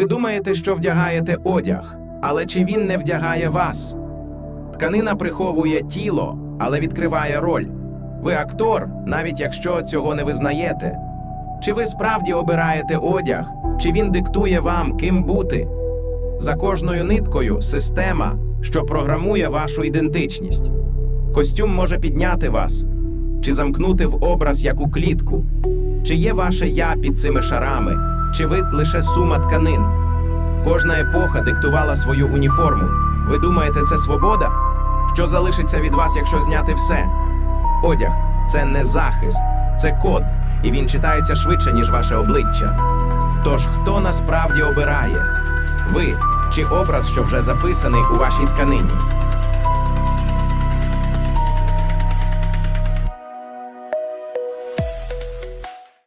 думаєте, що вдягаєте одяг, але чи він не вдягає вас? Тканина приховує тіло, але відкриває роль. Ви актор, навіть якщо цього не визнаєте. Чи ви справді обираєте одяг, чи він диктує вам, ким бути? За кожною ниткою система, що програмує вашу ідентичність. Костюм може підняти вас, чи замкнути в образ як у клітку. Чи є ваше я під цими шарами, чи ви лише сума тканин? Кожна епоха диктувала свою уніформу. Ви думаєте, це свобода? Що залишиться від вас, якщо зняти все? Одяг це не захист, це код, і він читається швидше, ніж ваше обличчя. Тож хто насправді обирає? Ви чи образ, що вже записаний у вашій тканині?